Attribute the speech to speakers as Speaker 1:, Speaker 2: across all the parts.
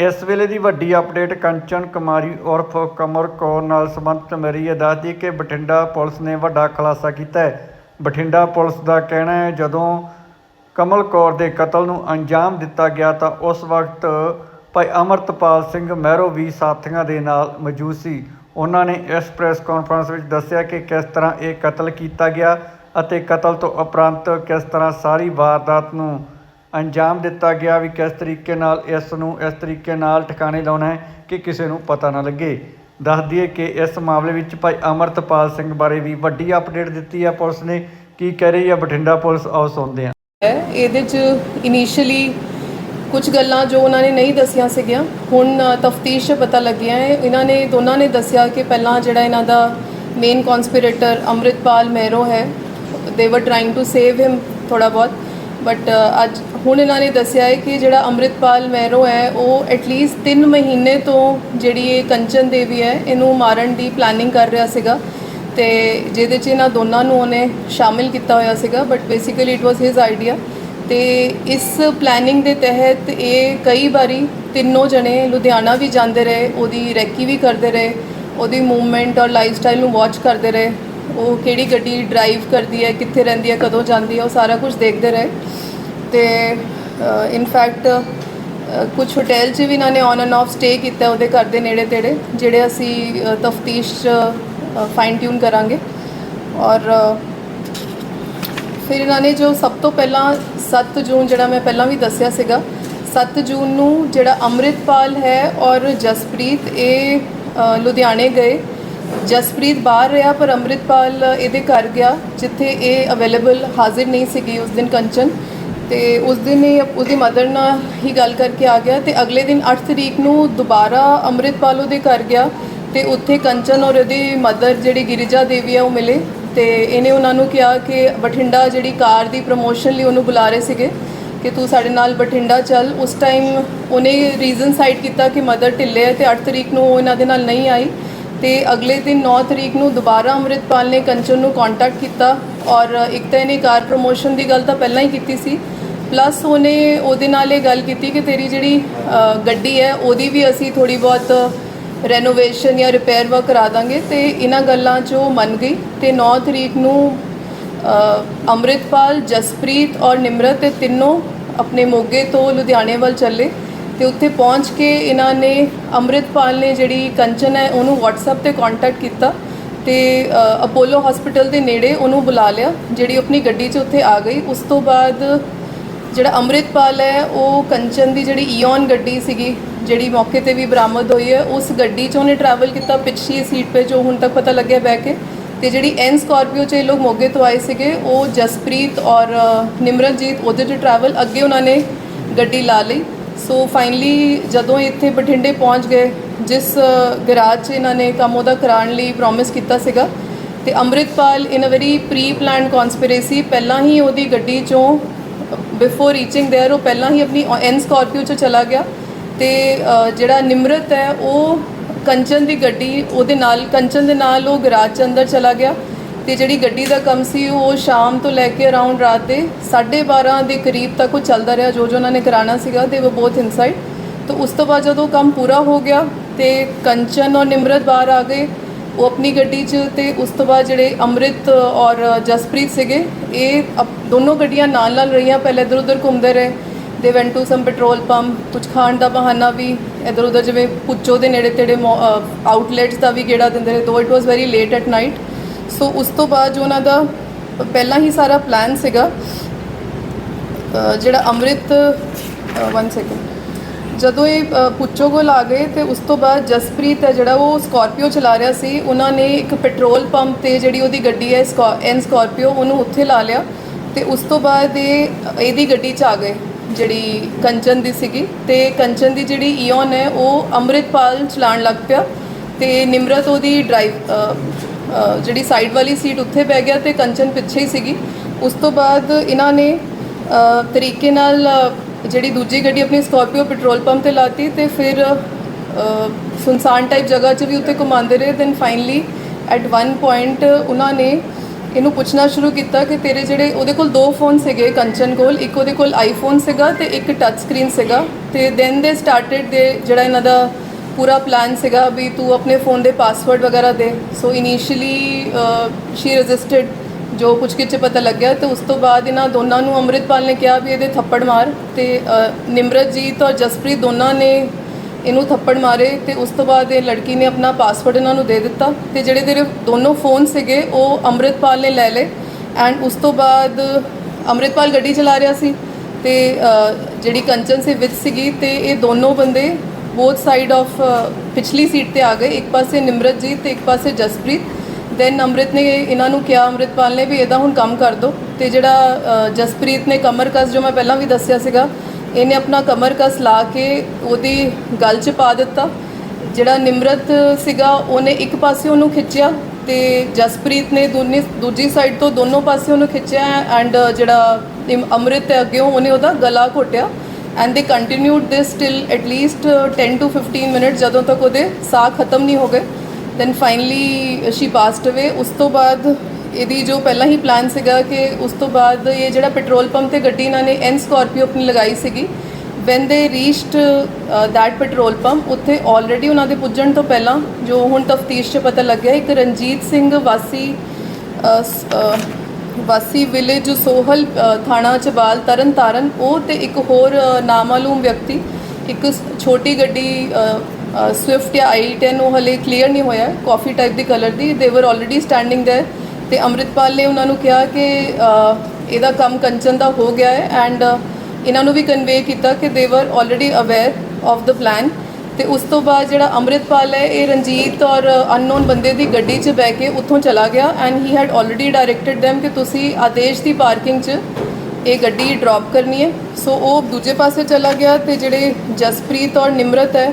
Speaker 1: ਇਸ ਵੇਲੇ ਦੀ ਵੱਡੀ ਅਪਡੇਟ ਕੰਚਨ ਕੁਮਾਰੀ ਉਰਫ ਕਮਰ ਕੌਰ ਨਾਲ ਸੰਬੰਧਿਤ ਮੇਰੀ ਇਹ ਦੱਸਦੀ ਕਿ ਬਠਿੰਡਾ ਪੁਲਿਸ ਨੇ ਵੱਡਾ ਖੁਲਾਸਾ ਕੀਤਾ ਹੈ। ਬਠਿੰਡਾ ਪੁਲਿਸ ਦਾ ਕਹਿਣਾ ਹੈ, ਜਦੋਂ ਕਮਲ ਕੌਰ ਦੇ ਕਤਲ ਨੂੰ ਅੰਜਾਮ ਦਿੱਤਾ ਗਿਆ ਤਾਂ ਉਸ ਵਕਤ ਭਾਈ ਅਮਰਤਪਾਲ ਸਿੰਘ ਮਹਿਰੋ ਵੀ ਸਾਥੀਆਂ ਦੇ ਨਾਲ ਮੌਜੂਦ ਸੀ। ਉਹਨਾਂ ਨੇ ਇਸ ਪ੍ਰੈਸ ਕਾਨਫਰੰਸ ਵਿੱਚ ਦੱਸਿਆ ਕਿ ਕਿਸ ਤਰ੍ਹਾਂ ਇਹ ਕਤਲ ਕੀਤਾ ਗਿਆ ਅਤੇ ਕਤਲ ਤੋਂ ਉਪਰੰਤ ਕਿਸ ਤਰ੍ਹਾਂ ਸਾਰੀ ਵਾਰਦਾਤ ਨੂੰ ਅੰਜਾਮ ਦਿੱਤਾ ਗਿਆ ਵੀ ਕਿਸ ਤਰੀਕੇ ਨਾਲ ਇਸ ਨੂੰ ਇਸ ਤਰੀਕੇ ਨਾਲ ਠਿਕਾਣੇ ਲਾਉਣਾ ਹੈ ਕਿ ਕਿਸੇ ਨੂੰ ਪਤਾ ਨਾ ਲੱਗੇ। ਦੱਸ ਦਈਏ ਕਿ ਇਸ ਮਾਮਲੇ ਵਿੱਚ ਭਾਈ ਅਮਰਤਪਾਲ ਸਿੰਘ ਬਾਰੇ ਵੀ ਵੱਡੀ ਅਪਡੇਟ ਦਿੱਤੀ ਆ ਪੁਲਿਸ ਨੇ। ਕੀ ਕਹਿ ਰਹੀ ਹੈ ਬਠਿੰਡਾ ਪੁਲਿਸ? ਆਓ ਸੁਣਦੇ ਹਾਂ।
Speaker 2: ਇਹਦੇ ਚ ਇਨੀਸ਼ੀਅਲੀ ਕੁਝ ਗੱਲਾਂ ਜੋ ਉਹਨਾਂ ਨੇ ਨਹੀਂ ਦੱਸੀਆਂ ਸੀਗੀਆਂ, ਹੁਣ ਤਫਤੀਸ਼ ਪਤਾ ਲੱਗਿਆ ਹੈ। ਇਹਨਾਂ ਨੇ, ਦੋਨਾਂ ਨੇ ਦੱਸਿਆ ਕਿ ਪਹਿਲਾਂ ਜਿਹੜਾ ਇਹਨਾਂ ਦਾ ਮੇਨ ਕਨਸਪੀਰੇਟਰ ਅੰਮ੍ਰਿਤਪਾਲ ਮਹਿਰੋ ਹੈ ਦੇ ਵਰ ਟ੍ਰਾਈਂਗ ਟੂ ਸੇਵ ਹਿਮ ਥੋੜਾ ਬਹੁਤ ਬਟ ਅੱਜ ਹੁਣ ਇਹਨਾਂ ਨੇ ਦੱਸਿਆ ਹੈ ਕਿ ਜਿਹੜਾ ਅੰਮ੍ਰਿਤਪਾਲ ਮੈਰੋ ਹੈ, ਉਹ ਐਟਲੀਸਟ 3 ਮਹੀਨੇ ਤੋਂ ਜਿਹੜੀ ਇਹ ਕੰਚਨ ਦੇਵੀ ਹੈ, ਇਹਨੂੰ ਮਾਰਨ ਦੀ ਪਲੈਨਿੰਗ ਕਰ ਰਿਹਾ ਸੀਗਾ ਤੇ ਜਿਹਦੇ 'ਚ ਇਹਨਾਂ ਦੋਨਾਂ ਨੂੰ ਉਹਨੇ ਸ਼ਾਮਿਲ ਕੀਤਾ ਹੋਇਆ ਸੀਗਾ but basically it was his idea ਤੇ ਇਸ ਪਲੈਨਿੰਗ ਦੇ ਤਹਿਤ ਇਹ ਕਈ ਵਾਰੀ ਤਿੰਨੋਂ ਜਣੇ ਲੁਧਿਆਣਾ ਵੀ ਜਾਂਦੇ ਰਹੇ, ਉਹਦੀ ਰੈਕੀ ਵੀ ਕਰਦੇ ਰਹੇ, ਉਹਦੀ ਮੂਵਮੈਂਟ ਔਰ ਲਾਈਫਸਟਾਈਲ ਨੂੰ ਵਾਚ ਕਰਦੇ ਰਹੇ, ਉਹ ਕਿਹੜੀ ਗੱਡੀ ਡਰਾਈਵ ਕਰਦੀ ਹੈ, ਕਿੱਥੇ ਰਹਿੰਦੀ ਹੈ, ਕਦੋਂ ਜਾਂਦੀ ਹੈ, ਉਹ ਸਾਰਾ ਕੁਝ ਦੇਖਦੇ ਰਹੇ। ਤੇ ਇਨਫੈਕਟ ਕੁਝ ਹੋਟਲ 'ਚ ਵੀ ਇਹਨਾਂ ਨੇ ਔਨ ਐਂਡ ਆਫ ਸਟੇ ਕੀਤਾ ਉਹਦੇ ਘਰ ਦੇ ਨੇੜੇ ਤੇੜੇ, ਜਿਹੜੇ ਅਸੀਂ ਤਫਤੀਸ਼ 'ਚ ਫਾਈਨ ਟਿਊਨ ਕਰਾਂਗੇ। ਔਰ ਫਿਰ ਇਹਨਾਂ ਨੇ ਜੋ ਸਭ ਤੋਂ ਪਹਿਲਾਂ 7 ਜੂਨ ਜਿਹੜਾ ਮੈਂ ਪਹਿਲਾਂ ਵੀ ਦੱਸਿਆ ਸੀਗਾ 7 ਜੂਨ ਨੂੰ ਜਿਹੜਾ ਅੰਮ੍ਰਿਤਪਾਲ ਹੈ ਔਰ ਜਸਪ੍ਰੀਤ, ਇਹ ਲੁਧਿਆਣੇ ਗਏ। ਜਸਪ੍ਰੀਤ ਬਾਹਰ ਰਿਹਾ, ਪਰ ਅੰਮ੍ਰਿਤਪਾਲ ਇਹਦੇ ਘਰ ਗਿਆ, ਜਿੱਥੇ ਇਹ ਅਵੇਲੇਬਲ ਹਾਜ਼ਰ ਨਹੀਂ ਸੀਗੀ ਉਸ ਦਿਨ ਕੰਚਨ। ਤੇ ਉਸ ਦਿਨ ਇਹ ਉਹਦੀ ਮਦਰ ਨਾਲ ਹੀ ਗੱਲ ਕਰਕੇ ਆ ਗਿਆ ਤੇ ਅਗਲੇ ਦਿਨ 8 ਤਰੀਕ ਨੂੰ ਦੁਬਾਰਾ ਅੰਮ੍ਰਿਤਪਾਲ ਉਹਦੇ ਘਰ ਗਿਆ ਤੇ ਉੱਥੇ ਕੰਚਨ ਔਰ ਉਹਦੀ ਮਦਰ ਜਿਹੜੀ ਗਿਰਿਜਾ ਦੇਵੀ ਆ ਉਹ ਮਿਲੇ ਤੇ ਇਹਨੇ ਉਹਨਾਂ ਨੂੰ ਕਿਹਾ ਕਿ ਬਠਿੰਡਾ ਜਿਹੜੀ ਕਾਰ ਦੀ ਪ੍ਰੋਮੋਸ਼ਨ ਲਈ ਉਹਨੂੰ ਬੁਲਾ ਰਹੇ ਸੀਗੇ ਕਿ ਤੂੰ ਸਾਡੇ ਨਾਲ ਬਠਿੰਡਾ ਚੱਲ। ਉਸ ਟਾਈਮ ਉਹਨੇ ਰੀਜ਼ਨ ਸਾਈਡ ਕੀਤਾ ਕਿ ਮਦਰ ਢਿੱਲੇ ਹੈ ਤੇ 8 ਤਰੀਕ ਨੂੰ ਉਹ ਇਹਨਾਂ ਦੇ ਨਾਲ ਨਹੀਂ ਆਈ ਤੇ ਅਗਲੇ ਦਿਨ 9 ਤਰੀਕ ਨੂੰ ਦੁਬਾਰਾ ਅੰਮ੍ਰਿਤਪਾਲ ਨੇ ਕੰਚਨ ਨੂੰ ਕੰਟੈਕਟ ਕੀਤਾ ਔਰ ਇੱਕ ਤਾਂ ਇਹਨੇ ਕਾਰ ਪ੍ਰੋਮੋਸ਼ਨ ਦੀ ਗੱਲ ਤਾਂ ਪਹਿਲਾਂ ਹੀ ਕੀਤੀ ਸੀ ਪਲੱਸ ਉਹਨੇ ਉਹਦੇ ਨਾਲ ਇਹ ਗੱਲ ਕੀਤੀ ਕਿ ਤੇਰੀ ਜਿਹੜੀ ਗੱਡੀ ਹੈ ਉਹਦੀ ਵੀ ਅਸੀਂ ਥੋੜੀ ਬਹੁਤ ਰੈਨੋਵੇਸ਼ਨ ਜਾਂ ਰਿਪੇਅਰ ਵਰਕ ਕਰਾ ਦਾਂਗੇ ਤੇ ਇਹਨਾਂ ਗੱਲਾਂ 'ਚ ਉਹ ਮੰਨ ਗਈ ਤੇ 9 ਤਰੀਕ ਨੂੰ ਅ, ਅੰਮ੍ਰਿਤਪਾਲ ਜਸਪ੍ਰੀਤ ਔਰ ਨਿਮਰਤ ਇਹ ਤਿੰਨੋਂ ਆਪਣੇ ਮੋਗੇ ਤੋਂ ਲੁਧਿਆਣੇ ਵੱਲ ਚੱਲੇ ਤੇ ਉੱਥੇ ਪਹੁੰਚ ਕੇ ਇਹਨਾਂ ਨੇ ਅੰਮ੍ਰਿਤਪਾਲ ਨੇ ਜਿਹੜੀ ਕੰਚਨ ਹੈ ਉਹਨੂੰ WhatsApp ਤੇ ਕੰਟੈਕਟ ਕੀਤਾ ਤੇ ਅਪੋਲੋ ਹਸਪੀਟਲ ਦੇ ਨੇੜੇ ਉਹਨੂੰ ਬੁਲਾ ਲਿਆ ਜਿਹੜੀ ਆਪਣੀ ਗੱਡੀ 'ਚ ਉੱਥੇ ਆ ਗਈ। ਉਸ ਤੋਂ ਬਾਅਦ ਜਿਹੜਾ ਅੰਮ੍ਰਿਤਪਾਲ ਹੈ, ਉਹ ਕੰਚਨ ਦੀ ਜਿਹੜੀ ਈਓਨ ਗੱਡੀ ਸੀਗੀ, ਜਿਹੜੀ ਮੌਕੇ ਤੇ ਵੀ ਬਰਾਮਦ ਹੋਈ ਹੈ, ਉਸ ਗੱਡੀ 'ਚ ਉਹਨੇ ਟਰੈਵਲ ਕੀਤਾ ਪਿਛਲੀ ਸੀਟ 'ਤੇ, ਜੋ ਹੁਣ ਤੱਕ ਪਤਾ ਲੱਗਿਆ ਬਹਿ ਕੇ। ਤੇ ਜਿਹੜੀ ਐਨ ਸਕਾਰਪੀਓ 'ਚ ਇਹ ਲੋਕ ਮੋਗੇ ਤੋਂ ਆਏ ਸੀਗੇ, ਉਹ ਜਸਪ੍ਰੀਤ ਔਰ ਨਿਮਰਨਜੀਤ, ਉਹਦੇ 'ਚ ਟਰੈਵਲ ਅੱਗੇ ਉਹਨਾਂ ਨੇ ਗੱਡੀ ਲਾ ਲਈ। ਸੋ ਫਾਈਨਲੀ ਜਦੋਂ ਇੱਥੇ ਬਠਿੰਡੇ ਪਹੁੰਚ ਗਏ, ਜਿਸ ਗਰਾਜ 'ਚ ਇਹਨਾਂ ਨੇ ਕੰਮ ਉਹਦਾ ਕਰਾਉਣ ਲਈ ਪ੍ਰੋਮਿਸ ਕੀਤਾ ਸੀਗਾ, ਤੇ Amritpal in a very pre planned conspiracy ਪਹਿਲਾਂ ਹੀ ਉਹਦੀ ਗੱਡੀ 'ਚੋਂ ਬਿਫੋਰ ਰੀਚਿੰਗ देयर ਉਹ ਪਹਿਲਾਂ ਹੀ ਆਪਣੀ ਐਨ ਸਕਾਰਪੀਓ 'ਚ ਚਲਾ ਗਿਆ ਤੇ ਅ, ਜਿਹੜਾ ਨਿਮਰਤ ਹੈ ਉਹ ਕੰਚਨ ਦੀ ਗੱਡੀ ਉਹਦੇ ਨਾਲ ਕੰਚਨ ਦੇ ਨਾਲ ਉਹ ਗਰਾਜ 'ਚ ਅੰਦਰ ਚਲਾ ਗਿਆ ਤੇ ਜਿਹੜੀ ਗੱਡੀ ਦਾ ਕੰਮ ਸੀ ਉਹ ਸ਼ਾਮ ਤੋਂ ਲੈ ਕੇ ਅਰਾਊਂਡ ਰਾਤ ਦੇ 12:30 ਦੇ ਕਰੀਬ ਤੱਕ ਉਹ ਚੱਲਦਾ ਰਿਹਾ ਜੋ ਜੋ ਉਹਨਾਂ ਨੇ ਕਰਾਉਣਾ ਸੀਗਾ ਦੇ ਵਰ ਬੋਥ ਇਨਸਾਈਡ ਤਾਂ ਉਸ ਤੋਂ ਬਾਅਦ ਜਦੋਂ ਕੰਮ ਪੂਰਾ ਹੋ ਗਿਆ ਤੇ ਕੰਚਨ ਔਰ ਨਿਮਰਤ ਬਾਹਰ ਆ ਗਏ ਉਹ ਆਪਣੀ ਗੱਡੀ 'ਚ ਤੇ ਉਸ ਤੋਂ ਬਾਅਦ ਜਿਹੜੇ ਅੰਮ੍ਰਿਤ ਔਰ ਜਸਪ੍ਰੀਤ ਸੀਗੇ, ਇਹ ਅਪ- ਦੋਨੋਂ ਗੱਡੀਆਂ ਨਾਲ ਨਾਲ ਰਹੀਆਂ, ਪਹਿਲੇ ਇੱਧਰ ਉੱਧਰ ਘੁੰਮਦੇ ਰਹੇ। They went to some petrol pump ਕੁਝ ਖਾਣ ਦਾ ਬਹਾਨਾ ਵੀ ਇੱਧਰ ਉੱਧਰ ਜਿਵੇਂ ਪੁੱਚੋ ਦੇ ਨੇੜੇ ਤੇੜੇ ਆਊਟਲੈਟਸ ਦਾ ਵੀ ਗੇੜਾ ਦਿੰਦੇ ਰਹੇ though it was very late at night so ਉਸ ਤੋਂ ਬਾਅਦ ਜੋ ਉਹਨਾਂ ਦਾ ਪਹਿਲਾਂ ਹੀ ਸਾਰਾ ਪਲਾਨ ਸੀਗਾ ਜਿਹੜਾ ਅੰਮ੍ਰਿਤ ਵਨ ਸੈਕਿੰਡ ਜਦੋਂ ਇਹ ਅ, ਪੁੱਚੋ ਕੋਲ ਆ ਗਏ ਤੇ ਉਸ ਤੋਂ ਬਾਅਦ ਜਸਪ੍ਰੀਤ ਹੈ ਜਿਹੜਾ ਉਹ ਸਕਾਰਪੀਓ ਚਲਾ ਰਿਹਾ ਸੀ ਉਹਨਾਂ ਨੇ ਇੱਕ ਪੈਟਰੋਲ ਪੰਪ ਤੇ ਜਿਹੜੀ ਉਹਦੀ ਗੱਡੀ ਹੈ ਐਨ ਸਕਾਰਪੀਓ ਉਹਨੂੰ ਉੱਥੇ ਲਾ ਲਿਆ ਤੇ ਉਸ ਤੋਂ ਬਾਅਦ ਇਹ ਇਹਦੀ ਗੱਡੀ 'ਚ ਆ ਗਏ ਜਿਹੜੀ ਕੰਚਨ ਦੀ ਸੀਗੀ ਤੇ ਕੰਚਨ ਦੀ ਜਿਹੜੀ ਈਓਨ ਹੈ ਉਹ ਅੰਮ੍ਰਿਤਪਾਲ ਚਲਾਉਣ ਲੱਗ ਪਿਆ ਤੇ ਨਿਮਰਤ ਉਹਦੀ ਡਰਾਈਵ ਜਿਹੜੀ ਸਾਈਡ ਵਾਲੀ ਸੀਟ ਉੱਥੇ ਬਹਿ ਗਿਆ ਤੇ ਕੰਚਨ ਪਿੱਛੇ ਹੀ ਸੀਗੀ। ਉਸ ਤੋਂ ਬਾਅਦ ਇਹਨਾਂ ਨੇ ਤਰੀਕੇ ਨਾਲ ਜਿਹੜੀ ਦੂਜੀ ਗੱਡੀ ਆਪਣੀ ਸਕਾਰਪੀਓ ਪੈਟਰੋਲ ਪੰਪ ਤੇ ਲਾਤੀ ਤੇ ਫਿਰ ਸੁਨਸਾਨ ਟਾਈਪ ਜਗ੍ਹਾ 'ਚ ਵੀ ਉੱਤੇ ਘੁਮਾਉਂਦੇ ਰਹੇ then finally at one point ਉਹਨਾਂ ਨੇ ਇਹਨੂੰ ਪੁੱਛਣਾ ਸ਼ੁਰੂ ਕੀਤਾ ਕਿ ਤੇਰੇ ਜਿਹੜੇ ਉਹਦੇ ਕੋਲ ਦੋ ਫੋਨ ਸੀਗੇ ਕੰਚਨ ਕੋਲ, ਇੱਕ ਉਹਦੇ ਕੋਲ ਆਈਫੋਨ ਸੀਗਾ ਤੇ ਇੱਕ ਟੱਚ ਸਕਰੀਨ ਸੀਗਾ ਤੇ ਦੈਨ ਦੇ ਸਟਾਰਟਡ ਦੇ ਜਿਹੜਾ ਇਹਨਾਂ ਦਾ ਪੂਰਾ ਪਲਾਨ ਸੀਗਾ ਵੀ ਤੂੰ ਆਪਣੇ ਫੋਨ ਦੇ ਪਾਸਵਰਡ ਵਗੈਰਾ ਦੇ। ਸੋ ਇਨੀਸ਼ੀਅਲੀ ਸ਼ੀ ਰੈਜ਼ਿਸਟਡ ਜੋ ਪੁੱਛ ਕੇ ਪਤਾ ਲੱਗਿਆ ਤੇ ਉਸ ਤੋਂ ਬਾਅਦ ਇਹਨਾਂ ਦੋਨਾਂ ਨੂੰ ਅੰਮ੍ਰਿਤਪਾਲ ਨੇ ਕਿਹਾ ਵੀ ਇਹਦੇ ਥੱਪੜ ਮਾਰ ਤੇ ਨਿਮਰਤਜੀਤ ਔਰ ਜਸਪ੍ਰੀਤ ਦੋਨਾਂ ਨੇ ਇਹਨੂੰ ਥੱਪੜ ਮਾਰੇ ਤੇ ਉਸ ਤੋਂ ਬਾਅਦ ਇਹ ਲੜਕੀ ਨੇ ਆਪਣਾ ਪਾਸਵਰਡ ਇਹਨਾਂ ਨੂੰ ਦੇ ਦਿੱਤਾ ਤੇ ਜਿਹੜੇ ਤੇਰੇ ਦੋਨੋਂ ਫੋਨ ਸੀਗੇ ਉਹ ਅੰਮ੍ਰਿਤਪਾਲ ਨੇ ਲੈ ਲਏ ਐਂਡ ਉਸ ਤੋਂ ਬਾਅਦ ਅੰਮ੍ਰਿਤਪਾਲ ਗੱਡੀ ਚਲਾ ਰਿਹਾ ਸੀ ਤੇ ਜਿਹੜੀ ਕੰਚਨ ਸੀ ਵਿੱਚ ਸੀਗੀ ਤੇ ਇਹ ਦੋਨੋਂ ਬੰਦੇ ਬੋਥ ਸਾਈਡ ਆਫ ਪਿਛਲੀ ਸੀਟ ਤੇ ਆ ਗਏ, ਇੱਕ ਪਾਸੇ ਨਿਮਰਤਜੀਤ ਤੇ ਇੱਕ ਪਾਸੇ ਜਸਪ੍ਰੀਤ। ਦੈਨ ਅੰਮ੍ਰਿਤ ਨੇ ਇਹਨਾਂ ਨੂੰ ਕਿਹਾ ਅੰਮ੍ਰਿਤਪਾਲ ਨੇ ਵੀ ਇਹਦਾ ਹੁਣ ਕੰਮ ਕਰ ਦਿਓ ਤੇ ਜਿਹੜਾ ਜਸਪ੍ਰੀਤ ਨੇ ਕਮਰ ਕਸ, ਜੋ ਮੈਂ ਪਹਿਲਾਂ ਵੀ ਦੱਸਿਆ ਸੀਗਾ, ਇਹਨੇ ਆਪਣਾ ਕਮਰ ਕਸ ਲਾ ਕੇ ਉਹਦੀ ਗੱਲ 'ਚ ਪਾ ਦਿੱਤਾ। ਜਿਹੜਾ ਨਿਮਰਤ ਸੀਗਾ, ਉਹਨੇ ਇੱਕ ਪਾਸੇ ਉਹਨੂੰ ਖਿੱਚਿਆ ਤੇ ਜਸਪ੍ਰੀਤ ਨੇ ਦੋਨੇ, ਦੂਜੀ ਸਾਈਡ ਤੋਂ ਦੋਨੋਂ ਪਾਸੇ ਉਹਨੂੰ ਖਿੱਚਿਆ ਐਂਡ ਜਿਹੜਾ ਨਿਮ- ਅੰਮ੍ਰਿਤ ਹੈ ਅੱਗੇ ਉਹਨੇ ਉਹਦਾ ਗਲਾ ਘੋਟਿਆ। And they continued this till at least 10 to 15 minute ਜਦੋਂ ਤੱਕ ਉਹਦੇ ਸਾਹ ਖਤਮ ਨਹੀਂ ਹੋ ਗਏ। ਦੈਨ ਫਾਈਨਲੀ ਸ਼ੀ ਪਾਸਡ ਅਵੇ ਉਸ ਤੋਂ ਬਾਅਦ ਇਹਦੀ ਜੋ ਪਹਿਲਾਂ ਹੀ ਪਲਾਨ ਸੀਗਾ ਕਿ ਉਸ ਤੋਂ ਬਾਅਦ ਇਹ ਜਿਹੜਾ ਪੈਟਰੋਲ ਪੰਪ ਤੇ ਗੱਡੀ ਇਹਨਾਂ ਨੇ ਐਨ ਸਕਾਰਪੀਓ ਆਪਣੀ ਲਗਾਈ ਸੀਗੀ when they reached that petrol pump ਉੱਥੇ ਆਲਰੇਡੀ ਉਹਨਾਂ ਦੇ ਪੁੱਜਣ ਤੋਂ ਪਹਿਲਾਂ ਜੋ ਹੁਣ ਤਫਤੀਸ਼ 'ਚ ਪਤਾ ਲੱਗਿਆ ਇੱਕ ਰਣਜੀਤ ਸਿੰਘ ਵਾਸੀ ਵਾਸੀ ਵਿਲੇਜ ਸੋਹਲ ਅ, ਥਾਣਾ ਚਬਾਲ ਤਰਨ ਤਾਰਨ ਉਹ ਤੇ ਇੱਕ ਹੋਰ ਨਾਮਾਲੂਮ ਵਿਅਕਤੀ ਇੱਕ ਛੋਟੀ ਗੱਡੀ ਸਵਿਫਟ ਜਾਂ i10 ਉਹ ਹਲੇ ਕਲੀਅਰ ਨਹੀਂ ਹੋਇਆ। ਕਾਫੀ ਟਾਈਪ ਦੀ ਕਲਰ ਦੀ। ਦੇ ਵਰ ਆਲਰੇਡੀ ਸਟੈਂਡਿੰਗ ਦੇयर ਤੇ ਅੰਮ੍ਰਿਤਪਾਲ ਨੇ ਉਹਨਾਂ ਨੂੰ ਕਿਹਾ ਕਿ ਇਹਦਾ ਕੰਮ ਕੰਚਨ ਦਾ ਹੋ ਗਿਆ ਹੈ ਐਂਡ ਇਹਨਾਂ ਨੂੰ ਵੀ ਕਨਵੇ ਕੀਤਾ ਕਿ they were already aware of the plan ਤੇ ਉਸ ਤੋਂ ਬਾਅਦ ਜਿਹੜਾ ਅੰਮ੍ਰਿਤਪਾਲ ਹੈ, ਇਹ ਰਣਜੀਤ ਔਰ ਅਨਨੋਨ ਬੰਦੇ ਦੀ ਗੱਡੀ 'ਚ ਬਹਿ ਕੇ ਉੱਥੋਂ ਚਲਾ ਗਿਆ and he had already directed them ਕਿ ਤੁਸੀਂ ਆਦੇਸ਼ ਦੀ ਪਾਰਕਿੰਗ 'ਚ ਇਹ ਗੱਡੀ ਡ੍ਰੌਪ ਕਰਨੀ ਹੈ। ਸੋ ਉਹ ਦੂਜੇ ਪਾਸੇ ਚਲਾ ਗਿਆ ਤੇ ਜਿਹੜੇ ਜਸਪ੍ਰੀਤ ਔਰ ਨਿਮਰਤ ਹੈ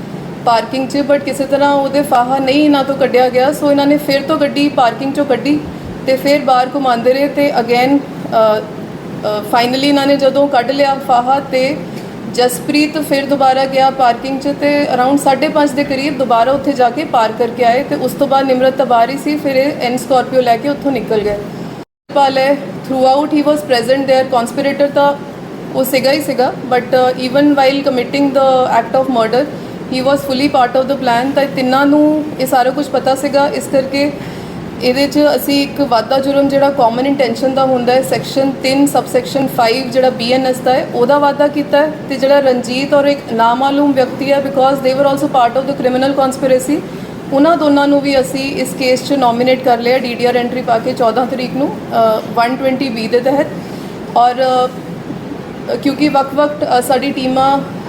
Speaker 2: ਪਾਰਕਿੰਗ 'ਚ ਬਟ ਕਿਸੇ ਤਰ੍ਹਾਂ ਉਹਦੇ ਫਾਹਾ ਨਹੀਂ ਇਹਨਾਂ ਤੋਂ ਕੱਢਿਆ ਗਿਆ ਸੋ ਇਹਨਾਂ ਨੇ ਫਿਰ ਤੋਂ ਗੱਡੀ ਪਾਰਕਿੰਗ 'ਚੋਂ ਕੱਢੀ ਤੇ ਫਿਰ ਬਾਹਰ ਘੁਮਾਉਂਦੇ ਰਹੇ ਤੇ ਅਗੇਨ ਫਾਈਨਲੀ ਇਹਨਾਂ ਨੇ ਜਦੋਂ ਕੱਢ ਲਿਆ ਫਾਹਾ ਤੇ ਜਸਪ੍ਰੀਤ ਫਿਰ ਦੁਬਾਰਾ ਗਿਆ ਪਾਰਕਿੰਗ 'ਚ ਤੇ ਅਰਾਊਂਡ 5:30 ਦੇ ਕਰੀਬ ਦੁਬਾਰਾ ਉੱਥੇ ਜਾ ਕੇ ਪਾਰ ਕਰਕੇ ਆਏ ਤੇ ਉਸ ਤੋਂ ਬਾਅਦ ਨਿਮਰਤ ਤਬਾਰੀ ਸੀ ਫਿਰ ਇਹ ਐਨ ਸਕਾਰਪੀਓ ਲੈ ਕੇ ਉੱਥੋਂ ਨਿਕਲ ਗਏ ਪਾਲ ਹੈ throughout he was present there conspirator ਤਾਂ ਉਹ ਸੀਗਾ ਹੀ ਸੀਗਾ but even while committing the act of murder he was fully part of the plan ਤਾਂ ਇਹ ਤਿੰਨਾਂ ਨੂੰ ਇਹ ਸਾਰਾ ਕੁਝ ਪਤਾ ਸੀਗਾ। ਇਸ ਕਰਕੇ ਇਹਦੇ 'ਚ ਅਸੀਂ ਇੱਕ ਵਾਧਾ ਜੁਰਮ ਜਿਹੜਾ ਕਾਮਨ ਇੰਟੈਂਸ਼ਨ ਦਾ ਹੁੰਦਾ ਹੈ ਸੈਕਸ਼ਨ 3 ਸਬਸੈਕਸ਼ਨ 5 ਜਿਹੜਾ ਬੀਐਨਐਸ ਦਾ ਹੈ ਉਹਦਾ ਵਾਧਾ ਕੀਤਾ ਹੈ ਤੇ ਜਿਹੜਾ ਰਣਜੀਤ ਔਰ ਇੱਕ ਨਾਮਾਲੂਮ ਵਿਅਕਤੀ ਹੈ because they were also part of the criminal conspiracy ਉਹਨਾਂ ਦੋਨਾਂ ਨੂੰ ਵੀ ਅਸੀਂ ਇਸ ਕੇਸ 'ਚ ਨੋਮੀਨੇਟ ਕਰ ਲਿਆ ਡੀਡੀਆਰ ਐਂਟਰੀ ਪਾ ਕੇ 14 ਤਰੀਕ ਨੂੰ ਅ, 120 ਬੀ ਦੇ ਤਹਿਤ। ਔਰ ਕਿਉਂਕਿ ਵਕਤ-ਵਕਤ ਸਾਡੀ ਟੀਮਾਂ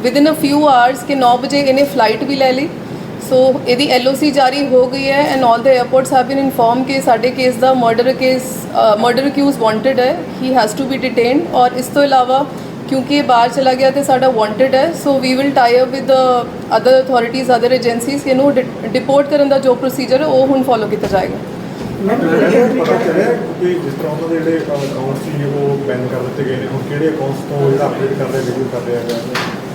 Speaker 2: ਵਿਦਿਨ ਅ ਫਿਊ ਆਵਰਸ ਕਿ 9 ਵਜੇ ਇਹਨੇ ਫਲਾਈਟ ਵੀ ਲੈ ਲਈ ਸੋ ਇਹਦੀ ਐਲਓਸੀ ਜਾਰੀ ਹੋ ਗਈ ਹੈ and all the airports have been inform ਕਿ ਸਾਡੇ ਕੇਸ ਦਾ murder case murder accused wanted ਹੈ he has to be detained ਔਰ ਇਸ ਤੋਂ ਇਲਾਵਾ ਕਿਉਂਕਿ ਇਹ ਬਾਹਰ ਚਲਾ ਗਿਆ ਤੇ ਸਾਡਾ ਵਾਂਟਡ ਹੈ so we will tie up with other authorities other agencies ਇਹਨੂੰ ਡਿਪੋਰਟ ਕਰਨ ਦਾ ਜੋ ਪ੍ਰੋਸੀਜਰ ਹੈ ਉਹ ਹੁਣ ਫੋਲੋ ਕੀਤਾ ਜਾਏਗਾ
Speaker 3: ਪਤਾ ਚੱਲਿਆ ਕਿ ਜਿਸ ਤਰ੍ਹਾਂ ਉਹਨਾਂ ਦੇ ਜਿਹੜੇ ਅਕਾਊਂਟ ਸੀ ਉਹ ਬੈਨ ਕਰ ਦਿੱਤੇ ਗਏ ਨੇ ਹੁਣ ਕਿਹੜੇ ਅਕਾਊਂਟਸ ਤੋਂ ਜਿਹੜਾ ਅਪਡੇਟ ਕਰ ਰਹੇ ਰਿਵਿਊ ਕਰ ਰਿਹਾ ਹੈਗਾ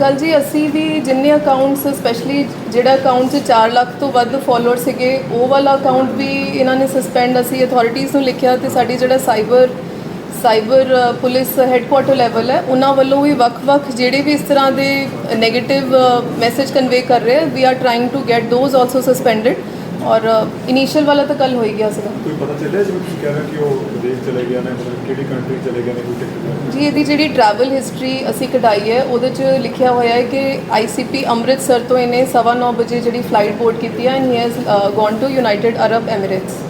Speaker 2: ਕੱਲ ਜੀ ਅਸੀਂ ਵੀ ਜਿੰਨੇ ਅਕਾਊਂਟਸ ਸਪੈਸ਼ਲੀ ਜਿਹੜਾ ਅਕਾਊਂਟ 'ਚ 4 ਲੱਖ ਤੋਂ ਵੱਧ ਫਾਲੋਅਰ ਸੀਗੇ, ਉਹ ਵਾਲਾ ਅਕਾਊਂਟ ਵੀ ਇਹਨਾਂ ਨੇ ਸਸਪੈਂਡ ਅਸੀਂ ਅਥਾਰਟੀਜ਼ ਨੂੰ ਲਿਖਿਆ ਤੇ ਸਾਡੀ ਜਿਹੜਾ cyber cyber police headquarter level ਹੈ, ਉਹਨਾਂ ਵੱਲੋਂ ਵੀ ਵੱਖ-ਵੱਖ ਜਿਹੜੇ ਵੀ ਇਸ ਤਰ੍ਹਾਂ ਦੇ 네ਗੇਟਿਵ ਮੈਸੇਜ ਕਨਵੇ ਕਰ ਰਹੇ ਆ we are trying to get those also suspended ਔਰ ਇਨੀਸ਼ੀਅਲ ਵਾਲਾ ਤਾਂ ਕੱਲ ਹੋ ਹੀ ਗਿਆ ਸੀਗਾ।
Speaker 3: ਕੋਈ ਪਤਾ ਚੱਲਿਆ ਜਿਵੇਂ ਤੁਸੀਂ ਕਹਿ ਰਹੇ ਹੋ ਕਿ ਉਹ ਵਿਦੇਸ਼ ਚਲੇ ਗਏ ਨੇ ਮਤਲਬ ਕਿਹੜੀ ਕੰਟਰੀ ਚਲੇ ਗਏ ਨੇ ਕੋਈ ਟਿਕਟ
Speaker 2: ਜੀ ਇਹਦੀ ਜਿਹੜੀ ਟਰੈਵਲ ਹਿਸਟਰੀ ਅਸੀਂ ਕਢਾਈ ਹੈ ਉਹਦੇ 'ਚ ਲਿਖਿਆ ਹੋਇਆ ਹੈ ਕਿ ਆਈਸੀਪੀ ਅੰਮ੍ਰਿਤਸਰ ਤੋਂ ਇਹਨੇ 9:30 ਵਜੇ ਜਿਹੜੀ ਫਲਾਈਟ ਬੋਰਡ ਕੀਤੀ ਹੈ and he has gone to United Arab Emirates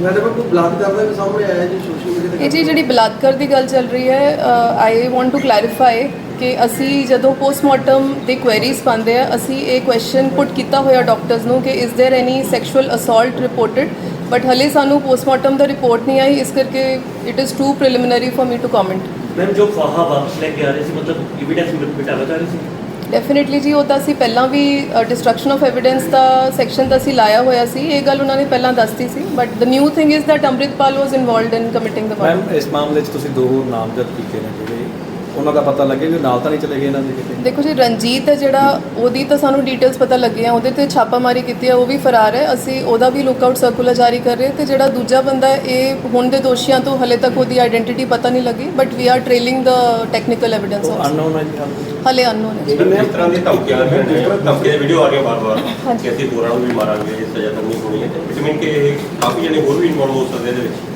Speaker 4: ਮੈਂ ਦੇਖੋ ਕੋਈ ਬਲਾਤਕਾਰ ਦਾ ਵੀ ਸਾਹਮਣੇ ਆਇਆ ਜੀ ਸੋਸ਼ਲ ਮੀਡੀਆ ਤੇ
Speaker 2: ਇਹ ਜੀ ਜਿਹੜੀ ਬਲਾਤਕਾਰ ਦੀ ਗੱਲ ਚੱਲ ਰਹੀ ਹੈ ਆਈ ਵਾਂਟ ਟੂ ਕਲੈਰੀਫਾਈ ਕਿ ਅਸੀਂ ਜਦੋਂ ਪੋਸਟਮਾਰਟਮ ਦੇ ਕੁਐਰੀਜ਼ ਪਾਉਂਦੇ ਆ ਅਸੀਂ ਇਹ ਕੁਐਸਚਨ ਪੁੱਟ ਕੀਤਾ ਹੋਇਆ ਡਾਕਟਰਸ ਨੂੰ ਕਿ is there any sexual assault reported but ਹਲੇ ਸਾਨੂੰ ਪੋਸਟਮਾਰਟਮ ਦਾ ਰਿਪੋਰਟ ਨਹੀਂ ਆਈ ਇਸ ਕਰਕੇ it is too preliminary for me to comment
Speaker 5: ma'am ਜੋ ਫਾਹਾ ਵਾਪਸ ਲੈ ਕੇ ਆ ਰਹੇ ਸੀ ਮਤਲਬ ਐਵੀਡੈਂਸ ਬਿਟਾਵਾ ਜਾ ਰਹੀ ਸੀ?
Speaker 2: ਡੈਫੀਨਿਟਲੀ ਜੀ ਉਹ ਤਾਂ ਅਸੀਂ ਪਹਿਲਾਂ ਵੀ ਡਿਸਟਰਕਸ਼ਨ ਆਫ ਐਵੀਡੈਂਸ ਦਾ ਸੈਕਸ਼ਨ ਤਾਂ ਅਸੀਂ ਲਾਇਆ ਹੋਇਆ ਸੀ ਇਹ ਗੱਲ ਉਹਨਾਂ ਨੇ ਪਹਿਲਾਂ ਦੱਸਤੀ ਸੀ but the new thing is that Amritpal was involved in committing the
Speaker 6: ma'am ਇਸ ਮਾਮਲੇ 'ਚ ਤੁਸੀਂ ਦੋ ਨਾਮਜ਼ਦ ਕੀਤੇ ਨੇ ਜਿਹੜੇ ਉਹਨਾਂ ਦਾ ਪਤਾ ਲੱਗਿਆ ਵੀ ਨਾਲ ਤਾਂ ਨਹੀਂ ਚਲੇ ਗਏ ਇਹਨਾਂ ਦੇ ਕਿਤੇ?
Speaker 2: ਦੇਖੋ ਜੀ ਰਣਜੀਤ ਹੈ ਜਿਹੜਾ ਉਹਦੀ ਤਾਂ ਸਾਨੂੰ ਡਿਟੇਲਸ ਪਤਾ ਲੱਗੀਆਂ ਉਹਦੇ ਤੇ ਛਾਪਾਮਾਰੀ ਕੀਤੀ ਹੈ ਉਹ ਵੀ ਫਰਾਰ ਹੈ। ਅਸੀਂ ਉਹਦਾ ਵੀ ਲੁੱਕਆਊਟ ਸਰਕੂਲਰ ਜਾਰੀ ਕਰ ਰਹੇ ਤੇ ਜਿਹੜਾ ਦੂਜਾ ਬੰਦਾ ਹੈ ਇਹ ਹੁਣ ਦੇ ਦੋਸ਼ੀਆਂ ਤੋਂ ਹਲੇ ਤੱਕ ਉਹਦੀ ਆਇਡੈਂਟੀਟੀ ਪਤਾ ਨਹੀਂ ਲੱਗੀ but we are trailing the
Speaker 6: technical
Speaker 2: evidence
Speaker 6: unknown ਹੈ ਜੀ ਹਾਲ।
Speaker 2: ਹਲੇ ਅਨਨੋਨ ਹੈ
Speaker 7: ਜਿਸ ਤਰ੍ਹਾਂ ਦੀ ਧਮਕੀਆਂ ਲੱਗ ਰਹੀਆਂ ਧਮਕੀ ਦੇ ਵੀਡੀਓ ਆ ਰਹੀਆਂ ਬਾਰ-ਬਾਰ
Speaker 2: ਹਾਂਜੀ।
Speaker 7: ਕਿ ਅਸੀਂ ਹੋਰਾਂ ਨੂੰ ਵੀ ਮਾਰਾਂਗੇ ਇਹ ਸਜ਼ਾ ਕਰਨੀ ਹੋਣੀ ਹੈ ਤੇ। ਇਟ ਮੀਨ ਕਿ ਇਹ ਕਾਫੀ ਜਣੇ ਹੋਰ ਵੀ ਇਨਵੋਲਵ ਹੋ ਸਕਦੇ ਇਹਦੇ ਵਿੱਚ।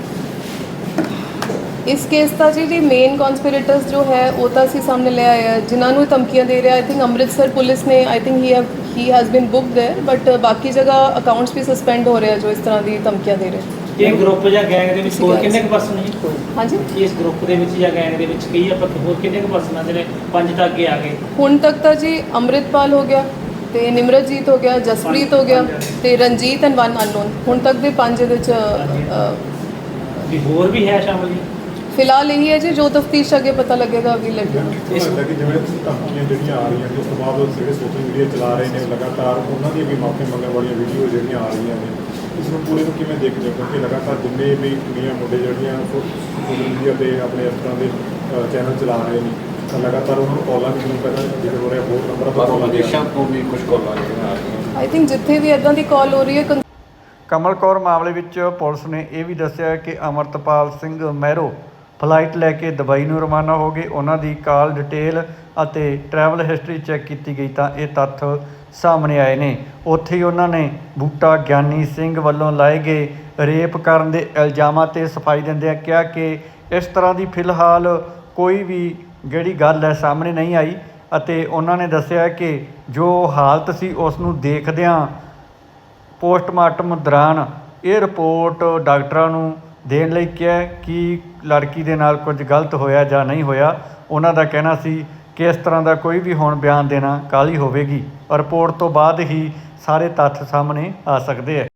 Speaker 2: ਇਸ ਕੇਸ ਦਾ ਜੀ ਜੀ ਮੇਨ ਕਨਸਪੀਰੇਟਰਸ ਜੋ ਹੈ ਉਹ ਤਾਂ ਅਸੀਂ ਸਾਹਮਣੇ ਲੈ ਆਏ ਹੈ ਜਿਨ੍ਹਾਂ ਨੂੰ ਇਹ ਧਮਕੀਆਂ ਦੇ ਰਿਹਾ ਆਈ ਥਿੰਕ ਅੰਮ੍ਰਿਤਸਰ ਪੁਲਿਸ ਨੇ I think he he has been booked there but ਬਾਕੀ ਜਗ੍ਹਾ ਅਕਾਊਂਟਸ ਵੀ ਸਸਪੈਂਡ ਹੋ ਰਹੇ ਆ ਜੋ ਇਸ ਤਰ੍ਹਾਂ ਦੀ ਧਮਕੀਆਂ ਦੇ ਰਹੇ
Speaker 8: ਇਹ ਗਰੁੱਪ ਜਾਂ ਗੈਂਗ ਦੇ ਵਿੱਚ ਹੋਰ ਕਿੰਨੇ ਕੁ ਪਰਸਨ ਜੀ
Speaker 2: ਹਾਂਜੀ
Speaker 8: ਇਸ ਗਰੁੱਪ ਦੇ ਵਿੱਚ ਜਾਂ ਗੈਂਗ ਦੇ ਵਿੱਚ ਕਈ ਆਪਾਂ ਹੋਰ ਕਿੰਨੇ ਕੁ ਪਰਸਨ ਆ ਜਿਹੜੇ ਪੰਜ ਤੱਕ ਅੱਗੇ ਆ ਗਏ
Speaker 2: ਹੁਣ ਤੱਕ ਤਾਂ ਜੀ ਅੰਮ੍ਰਿਤਪਾਲ ਹੋ ਗਿਆ ਤੇ ਨਿਮਰਤਜੀਤ ਹੋ ਗਿਆ ਜਸਪ੍ਰੀਤ ਹੋ ਗਿਆ ਤੇ ਰਣਜੀਤ ਐਂਡ ਵਨ ਅਨਨੋਨ ਹੁਣ ਤੱਕ ਦੇ ਪੰਜ ਇਹਦੇ ਚ ਅ,
Speaker 8: ਵੀ ਹੋਰ ਵੀ ਹੈ ਸ਼ਾਮਲ ਜੀ
Speaker 2: ਫਿਲਹਾਲ ਇਹੀ ਹੈ ਜੀ ਜੋ ਤਫਤੀਸ਼ ਅੱਗੇ ਪਤਾ ਲੱਗੇਗਾ ਵੀ ਲੱਗੇ
Speaker 3: ਇਸ ਕਿ ਜਿਵੇਂ ਧਮਕੀਆਂ ਜਿਹੜੀਆਂ ਆ ਰਹੀਆਂ ਤੇ ਉਸ ਤੋਂ ਬਾਅਦ ਜਿਹੜੇ ਸੋਸ਼ਲ ਮੀਡੀਆ ਚਲਾ ਰਹੇ ਨੇ ਲਗਾਤਾਰ ਉਹਨਾਂ ਦੀਆਂ ਵੀ ਮਾਫੀ ਮੰਗਣ ਵਾਲੀਆਂ ਵੀਡੀਓ ਜਿਹੜੀਆਂ ਆ ਰਹੀਆਂ ਨੇ ਇਸ ਨੂੰ ਪੂਰੇ ਨੂੰ ਕਿਵੇਂ ਦੇਖਦੇ ਹੋ? ਕਿਉਂਕਿ ਲਗਾਤਾਰ ਜਿੰਨੇ ਵੀ ਕੁੜੀਆਂ ਮੁੰਡੇ ਜਿਹੜੀਆਂ ਸੋਸ਼ਲ ਮੀਡੀਆ ਤੇ ਆਪਣੇ ਇਸ ਤਰ੍ਹਾਂ ਦੇ ਚੈਨਲ ਚਲਾ ਰਹੇ ਨੇ ਤਾਂ ਲਗਾਤਾਰ ਉਹਨਾਂ ਨੂੰ ਕਾਲਾਂ ਵੀ ਜਿਵੇਂ ਪਹਿਲਾਂ ਜ਼ਿਕਰ ਹੋ ਰਿਹਾ ਹੋਰ ਨੰਬਰਾਂ ਤੋਂ ਕਾਲਾਂ
Speaker 7: ਵਿਦੇਸ਼ਾਂ ਤੋਂ ਵੀ ਕੁਝ ਕਾਲਾਂ ਜਿਹੜੀਆਂ ਆ ਰਹੀਆਂ
Speaker 2: ਆਈ ਥਿੰਕ ਜਿੱਥੇ ਵੀ ਇਦਾਂ ਦੀ ਕਾਲ ਹੋ ਰਹੀ ਹੈ
Speaker 1: ਕਮਲ ਕੌਰ ਮਾਮਲੇ ਵਿੱਚ ਪੁਲਿਸ ਨੇ ਇਹ ਵੀ ਦੱਸਿਆ ਕਿ ਅਮਰਤਪਾਲ ਸਿੰਘ ਮਹਿਰੋ ਫਲਾਈਟ ਲੈ ਕੇ ਦੁਬਈ ਨੂੰ ਰਵਾਨਾ ਹੋ ਗਏ। ਉਹਨਾਂ ਦੀ ਕਾਲ ਡਿਟੇਲ ਅਤੇ ਟਰੈਵਲ ਹਿਸਟਰੀ ਚੈੱਕ ਕੀਤੀ ਗਈ ਤਾਂ ਇਹ ਤੱਥ ਸਾਹਮਣੇ ਆਏ ਨੇ। ਉੱਥੇ ਹੀ ਉਹਨਾਂ ਨੇ ਬੂਟਾ ਗਿਆਨੀ ਸਿੰਘ ਵੱਲੋਂ ਲਾਏ ਗਏ ਰੇਪ ਕਰਨ ਦੇ ਇਲਜ਼ਾਮਾਂ ਤੇ ਸਫ਼ਾਈ ਦਿੰਦਿਆਂ ਕਿਹਾ ਕਿ ਇਸ ਤਰ੍ਹਾਂ ਦੀ ਫਿਲਹਾਲ ਕੋਈ ਵੀ ਜਿਹੜੀ ਗੱਲ ਹੈ ਸਾਹਮਣੇ ਨਹੀਂ ਆਈ ਅਤੇ ਉਹਨਾਂ ਨੇ ਦੱਸਿਆ ਕਿ ਜੋ ਹਾਲਤ ਸੀ ਉਸ ਨੂੰ ਦੇਖਦਿਆਂ ਪੋਸਟਮਾਰਟਮ ਦੌਰਾਨ ਇਹ ਰਿਪੋਰਟ ਡਾਕਟਰਾਂ ਨੂੰ ਦੇਣ ਲਈ ਕਿਹਾ ਕਿ ਲੜਕੀ ਦੇ ਨਾਲ ਕੁਝ ਗਲਤ ਹੋਇਆ ਜਾਂ ਨਹੀਂ ਹੋਇਆ, ਉਹਨਾਂ ਦਾ ਕਹਿਣਾ ਸੀ ਕਿ ਇਸ ਤਰ੍ਹਾਂ ਦਾ ਕੋਈ ਵੀ ਹੁਣ ਬਿਆਨ ਦੇਣਾ ਕਾਹਲੀ ਹੋਵੇਗੀ। ਰਿਪੋਰਟ ਤੋਂ ਬਾਅਦ ਹੀ ਸਾਰੇ ਤੱਥ ਸਾਹਮਣੇ ਆ ਸਕਦੇ ਹੈ